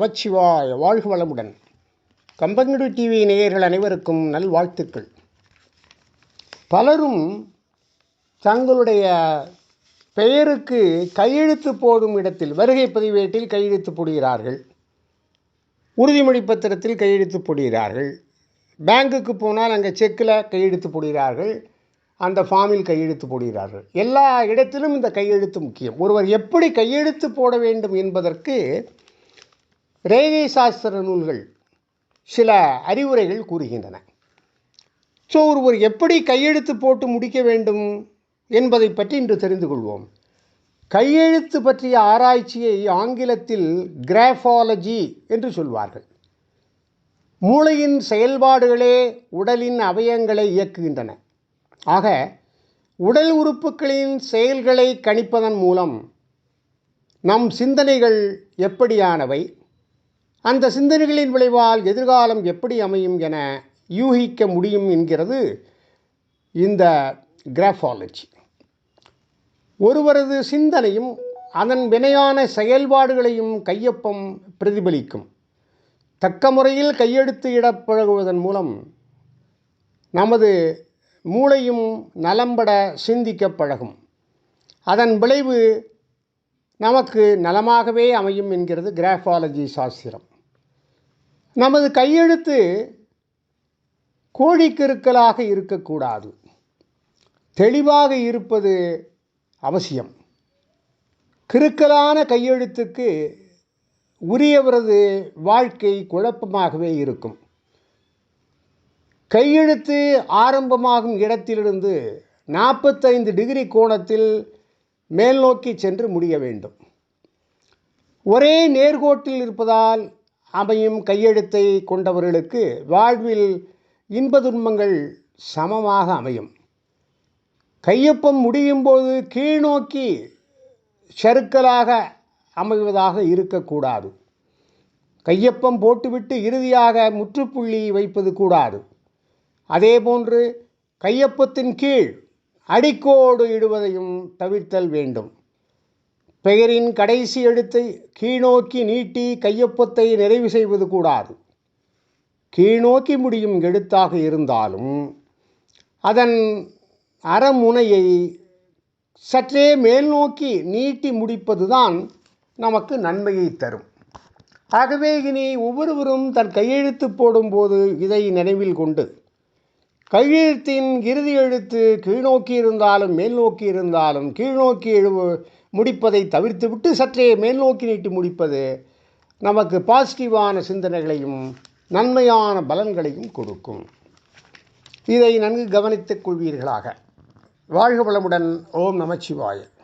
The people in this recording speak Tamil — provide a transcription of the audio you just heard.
நமச்சிவாய வாழ்க வளமுடன். கம்பங்கடு டிவி நேயர்கள் அனைவருக்கும் நல்வாழ்த்துக்கள். பலரும் தங்களுடைய பெயருக்கு கையெழுத்து போடும் இடத்தில் வருகை பதிவேட்டில் கையெழுத்து போடுகிறார்கள். உறுதிமொழி பத்திரத்தில் கையெழுத்து போடுகிறார்கள். பேங்குக்கு போனால் அங்கே செக்கில் கையெழுத்து போடுகிறார்கள். அந்த ஃபார்மில் கையெழுத்து போடுகிறார்கள். எல்லா இடத்திலும் இந்த கையெழுத்து முக்கியம். ஒருவர் எப்படி கையெழுத்து போட வேண்டும் என்பதற்கு ரேகை சாஸ்திர நூல்கள் சில அறிவுரைகள் கூறுகின்றன. ஸோ ஒருவர் எப்படி கையெழுத்து போட்டு முடிக்க வேண்டும் என்பதை பற்றி இன்று தெரிந்து கொள்வோம். கையெழுத்து பற்றிய ஆராய்ச்சியை ஆங்கிலத்தில் கிராஃபாலஜி என்று சொல்வார்கள். மூளையின் செயல்பாடுகளே உடலின் அவயங்களை இயக்குகின்றன. ஆக உடல் உறுப்புகளின் செயல்களை கணிப்பதன் மூலம் நம் சிந்தனைகள் எப்படியானவை? அந்த சிந்தனைகளின் விளைவால் எதிர்காலம் எப்படி அமையும் என யூகிக்க முடியும் என்கிறது இந்த கிராஃபாலஜி. ஒருவரது சிந்தனையும் அதன் வினையான செயல்பாடுகளையும் கையொப்பம் பிரதிபலிக்கும். தக்க முறையில் கையெழுத்து இடப்பழகுவதன் மூலம் நமது மூளையும் நலம்பட சிந்திக்கப் பழகும். அதன் விளைவு நமக்கு நலமாகவே அமையும் என்கிறது கிராஃபாலஜி சாஸ்திரம். நமது கையெழுத்து கோழிக்கருக்களாக இருக்கக்கூடாது. தெளிவாக இருப்பது அவசியம். கிறுக்கலான கையெழுத்துக்கு உரியவரது வாழ்க்கை குழப்பமாகவே இருக்கும். கையெழுத்து ஆரம்பமாகும் இடத்திலிருந்து நாற்பத்தைந்து டிகிரி கோணத்தில் மேல் நோக்கி சென்று முடிய வேண்டும். ஒரே நேர்கோட்டில் இருப்பதால் அமையும் கையெழுத்தை கொண்டவர்களுக்கு வாழ்வில் இன்ப துன்பங்கள் சமமாக அமையும். கையொப்பம் முடியும் போது கீழ்நோக்கி சறுக்கலாக அமைவதாக இருக்கக்கூடாது. கையொப்பம் போட்டுவிட்டு இறுதியாக முற்றுப்புள்ளி வைப்பது கூடாது. அதேபோன்று கையொப்பத்தின் கீழ் அடிக்கோடு இடுவதையும் தவிர்த்தல் வேண்டும். பெயரின் கடைசி எழுத்தை கீழ்நோக்கி நீட்டி கையொப்பத்தை நிறைவு செய்வது கூடாது. கீழ்நோக்கி முடியும் எழுத்தாக இருந்தாலும் அதன் அறமுனையை சற்றே மேல் நோக்கி நீட்டி முடிப்பதுதான் நமக்கு நன்மையை தரும். ஆகவே இனி ஒவ்வொருவரும் தன் கையெழுத்து போடும்போது இதை நினைவில் கொண்டு கையெழுத்தின் இறுதி எழுத்து கீழ்நோக்கி இருந்தாலும் மேல் நோக்கி இருந்தாலும் கீழ்நோக்கி எழு முடிப்பதை தவிர்த்துவிட்டு சற்றே மேல் நோக்கி நீட்டி முடிப்பது நமக்கு பாசிட்டிவான சிந்தனைகளையும் நன்மையான பலன்களையும் கொடுக்கும். இதை நன்கு கவனித்துக் கொள்வீர்களாக. வாழ்க வளமுடன். ஓம் நமச்சிவாயன்